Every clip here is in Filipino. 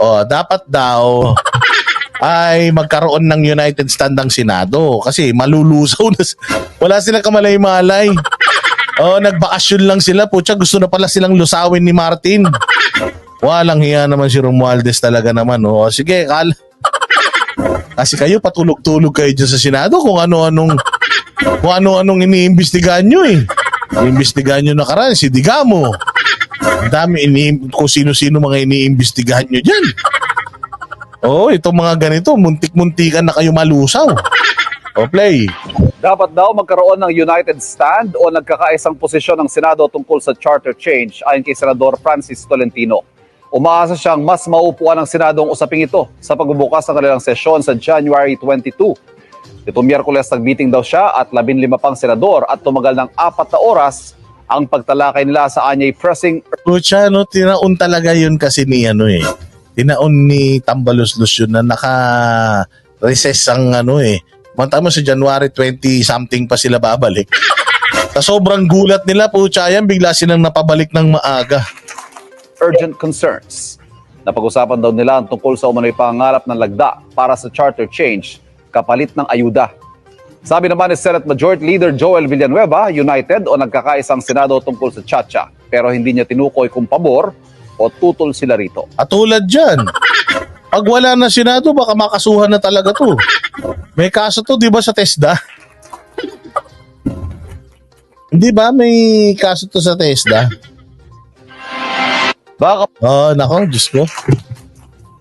oh, dapat daw ay magkaroon ng United Stand ang Senado kasi malulusaw na. Wala silang kamalay-malay. Oh, nagbakasyon lang sila. Putya, gusto na pala silang lusawin ni Martin. Walang hiya naman si Romualdez talaga naman. Oh, sige, kal. Kasi kayo patulog-tulog kayo dyan sa Senado kung ano-anong kung ano-anong iniimbestigahan nyo eh. Iniimbestigahan nyo nakaraan, si Digamo. Dami ini kung sino-sino mga iniimbestigahan nyo dyan. Oo, oh, itong mga ganito, muntik-muntikan na kayo malusaw. O play. Dapat daw magkaroon ng united stand o nagkakaisang posisyon ng Senado tungkol sa charter change ayon kay Senador Francis Tolentino. Umaasa siyang mas maupuan ng Senado ang usaping ito sa pagbubukas ng kanilang sesyon sa January 22. Ito Miyerkules nag-meeting daw siya at 15 pang senador at tumagal ng apat na oras ang pagtalakay nila sa anyay pressing Pucha, no, tinaon talaga yun kasi ni ano eh. Tinaon ni Tambalos-Lus yun na naka-recess ang ano eh. Manta mo sa January 20 something pa sila babalik. Sa sobrang gulat nila, pucha yan, bigla silang napabalik ng maaga. urgent concerns. Napag-usapan daw nila ang tungkol sa umano'y pangarap ng lagda para sa charter change kapalit ng ayuda. Sabi naman ni Senate Majority Leader Joel Villanueva, united o nagkakaisang Senado tungkol sa Chacha pero hindi niya tinukoy kung pabor o tutol sila rito. At tulad dyan, pag wala na Senado, baka makasuhan na talaga to. May kaso to, di ba, sa TESDA? Hindi ba may kaso to sa TESDA? Baka Oo, oh, nako, Diyos ko.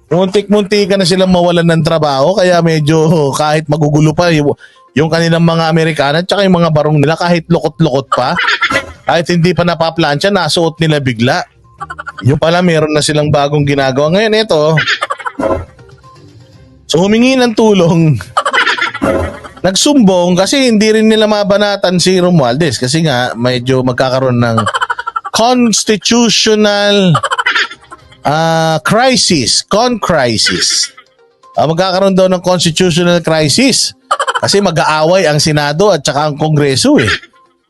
Muntik-munti ka na silang mawalan ng trabaho, kaya medyo kahit magugulo pa yung, kanilang mga Amerikana at yung mga barong nila, kahit lukot-lukot pa, kahit hindi pa napaplansya, nasuot nila bigla. Yung pala, meron na silang bagong ginagawa. Ngayon, ito, so humingi ng tulong, nagsumbong kasi hindi rin nila mabanatan si Romualdez kasi nga medyo magkakaroon ng constitutional ah crisis, con crisis. Ah, magkakaroon daw ng constitutional crisis kasi mag-aaway ang Senado at saka ang Kongreso eh.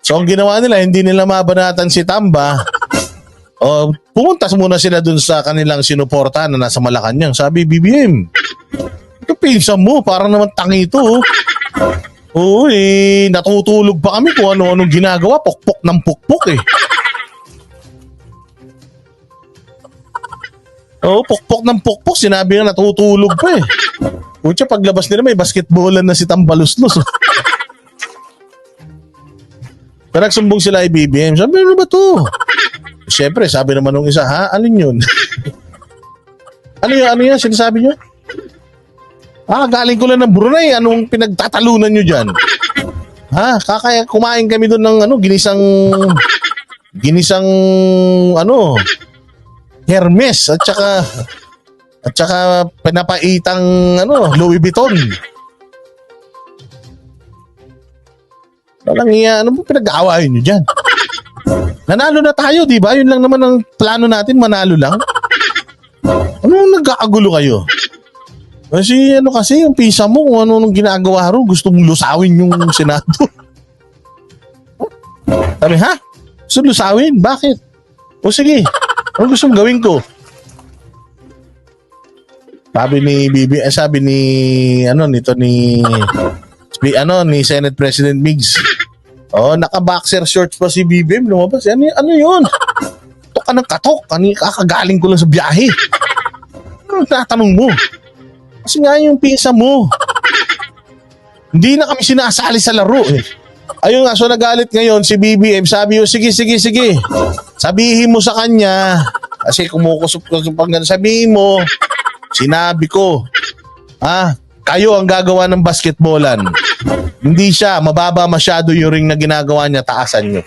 So ang ginawa nila, hindi nila mabanatan si Tamba. O pumunta muna sila dun sa kanilang sinuporta na nasa Malacanang. Sabi, BBM, ito pinsan mo, parang naman tangi ito. oh." Oo eh, natutulog pa kami kung ano-anong ginagawa, pukpok ng pukpok eh. Oo, pukpok ng pukpok. Sinabi nga natutulog pa eh. Pucha, paglabas nila may basketballan na si Tambaluslos. Pero nagsumbong sila kay BBM. Sabi, ano ba to? Siyempre, sabi naman nung isa, ha? Alin yun? ano yun? Ano yun? Sinasabi nyo? Ah, galing ko lang ng Brunei. Anong pinagtatalunan nyo dyan? Ha? Kakaya kumain kami doon ng ano, ginisang ginisang ano, Hermes at saka at saka pinapaitang ano, Louis Vuitton. Walang iya, ano mo pinag-aawayan nyo dyan? Nanalo na tayo, di ba? Yun lang naman ang plano natin, manalo lang. Ano nagkakagulo kayo? Kasi ano kasi, yung pisa mo, kung ano nung ginagawa ro, gusto mong lusawin yung Senado. Sabi, ha? Gusto lusawin? Bakit? O sige, ano gusto mong gawin ko? Sabi ni Bibi, eh, sabi ni ano nito ni ano ni Senate President Migs. Oh, naka-boxer shorts pa si BBM lumabas. Ano, ano 'yun? Tok ka ng katok. Kani kakagaling ko lang sa biyahe. Ano tatanong mo? Kasi nga yung pisa mo. Hindi na kami sinasali sa laro eh. Ayun nga, so nagalit ngayon si BBM. Sabi ko, sige, sige, sige. Sabihin mo sa kanya. Kasi kumukusap-kusap pang ganun. Sabihin mo, sinabi ko, ah, kayo ang gagawa ng basketballan. Hindi siya, mababa masyado yung ring na ginagawa niya, taasan niyo.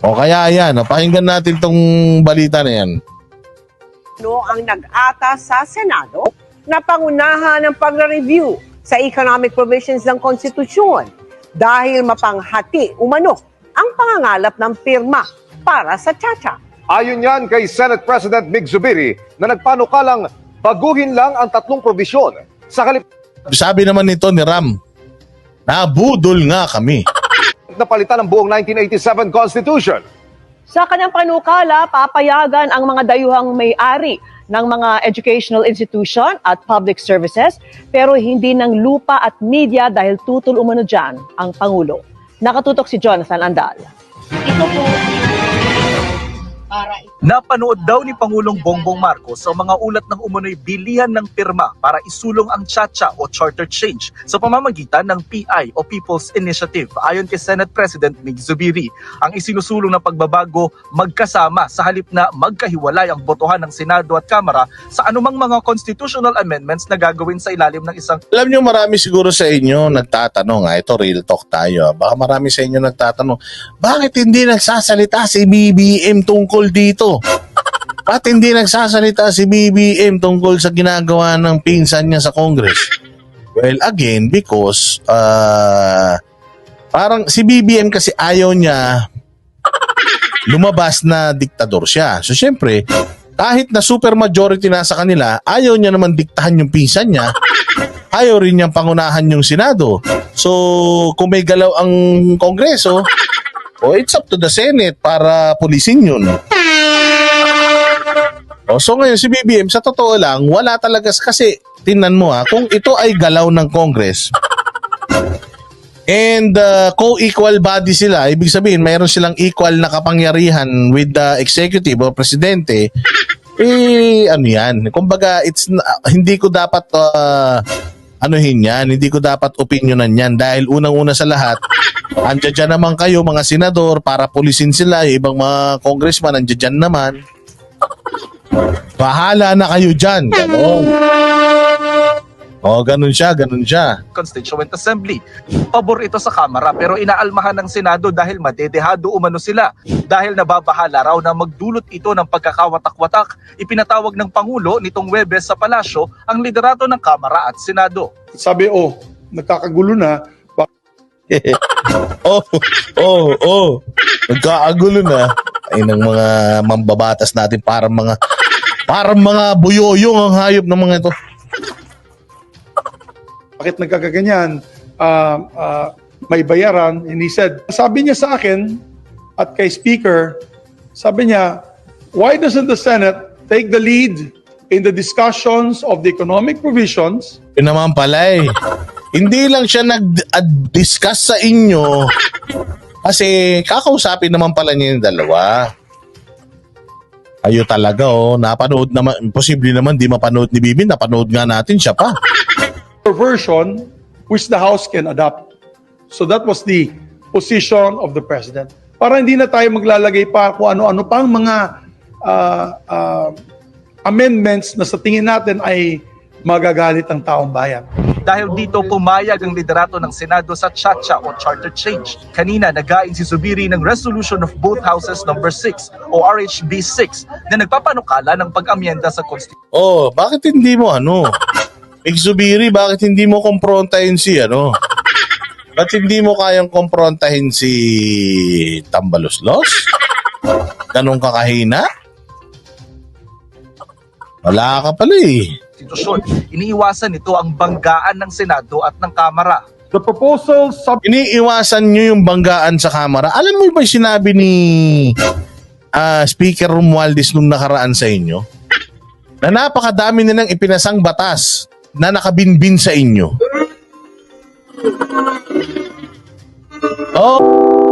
O kaya yan, o, pakinggan natin tong balita na yan. no ang nag-atas sa Senado na pangunahan ng pagre-review sa economic provisions ng konstitusyon dahil mapanghati umano ang pangangalap ng pirma para sa Chacha. Ayon yan kay Senate President Mig Zubiri na nagpanukalang baguhin lang ang tatlong probisyon sa kalip Sabi naman nito ni Ram, nabudol nga kami. na palitan ng buong 1987 Constitution. Sa kanyang panukala, papayagan ang mga dayuhang may-ari ng mga educational institution at public services pero hindi ng lupa at media dahil tutol umano dyan ang Pangulo. Nakatutok si Jonathan Andal. Ito po para Napanood daw ni Pangulong Bongbong Marcos sa mga ulat ng umunoy bilihan ng pirma para isulong ang Chacha o Charter Change sa pamamagitan ng PI o People's Initiative. Ayon kay Senate President Mig Zubiri, ang isinusulong na pagbabago magkasama sa halip na magkahiwalay ang botohan ng Senado at Kamara sa anumang mga constitutional amendments na gagawin sa ilalim ng isang Alam nyo, marami siguro sa inyo nagtatanong, ah, ito real talk tayo, ah. baka marami sa inyo nagtatanong, bakit hindi nagsasalita si BBM tungkol dito? Bakit hindi nagsasalita si BBM tungkol sa ginagawa ng pinsan niya sa Congress? Well, again, because uh, parang si BBM kasi ayaw niya lumabas na diktador siya. So, syempre, kahit na super majority na sa kanila, ayaw niya naman diktahan yung pinsan niya ayaw rin niyang pangunahan yung Senado. So, kung may galaw ang Kongreso, oh, it's up to the Senate para pulisin yun. Oh, so ngayon si BBM, sa totoo lang, wala talaga kasi tingnan mo ha, kung ito ay galaw ng Congress, and uh, co-equal body sila, ibig sabihin mayroon silang equal na kapangyarihan with the executive o presidente, eh ano yan, kumbaga it's na- hindi ko dapat uh, anuhin yan, hindi ko dapat opinionan yan dahil unang-una sa lahat, andyan dyan naman kayo mga senador para pulisin sila, yung ibang mga congressman andyan dyan naman. Bahala na kayo dyan. Ganon. Oh, ganun siya, ganun siya. Constituent Assembly. Pabor ito sa Kamara pero inaalmahan ng Senado dahil madedehado umano sila. Dahil nababahala raw na magdulot ito ng pagkakawatak-watak, ipinatawag ng Pangulo nitong Webes sa palasyo ang liderato ng Kamara at Senado. sabi, oh, nagkakagulo na, oh, oh, oh. Nagkaagulo na. Ay ng mga mambabatas natin parang mga parang mga buyoyong ang hayop ng mga ito. bakit nagkakaganyan? Ah, ah, may bayaran. And he said, sabi niya sa akin at kay Speaker, sabi niya, why doesn't the Senate take the lead in the discussions of the economic provisions Yun naman pala eh. Hindi lang siya nag-discuss sa inyo kasi kakausapin naman pala niya yung dalawa. Ayo talaga oh, napanood naman, posible naman di mapanood ni Bibi, napanood nga natin siya pa. version which the House can adopt. So that was the position of the President. Para hindi na tayo maglalagay pa kung ano-ano pang mga ah, ah, amendments na sa tingin natin ay magagalit ang taong bayan. Dahil dito pumayag ang liderato ng Senado sa Chacha o Charter Change. Kanina nagain si Zubiri ng Resolution of Both Houses number 6 o RHB 6 na nagpapanukala ng pag-amyenda sa Constitution. Oh, bakit hindi mo ano? Exubiri, bakit hindi mo komprontahin si ano? Ba't hindi mo kayang komprontahin si Tambaloslos? Ganun ka kahina? Wala ka pala eh. Konstitusyon. Iniiwasan nito ang banggaan ng Senado at ng Kamara. The proposal sub Iniiwasan nyo yung banggaan sa kamera. Alam mo ba yung sinabi ni ah, Speaker Romualdez nung nakaraan sa inyo? Na napakadami nilang ipinasang batas na nakabinbin sa inyo. Oh,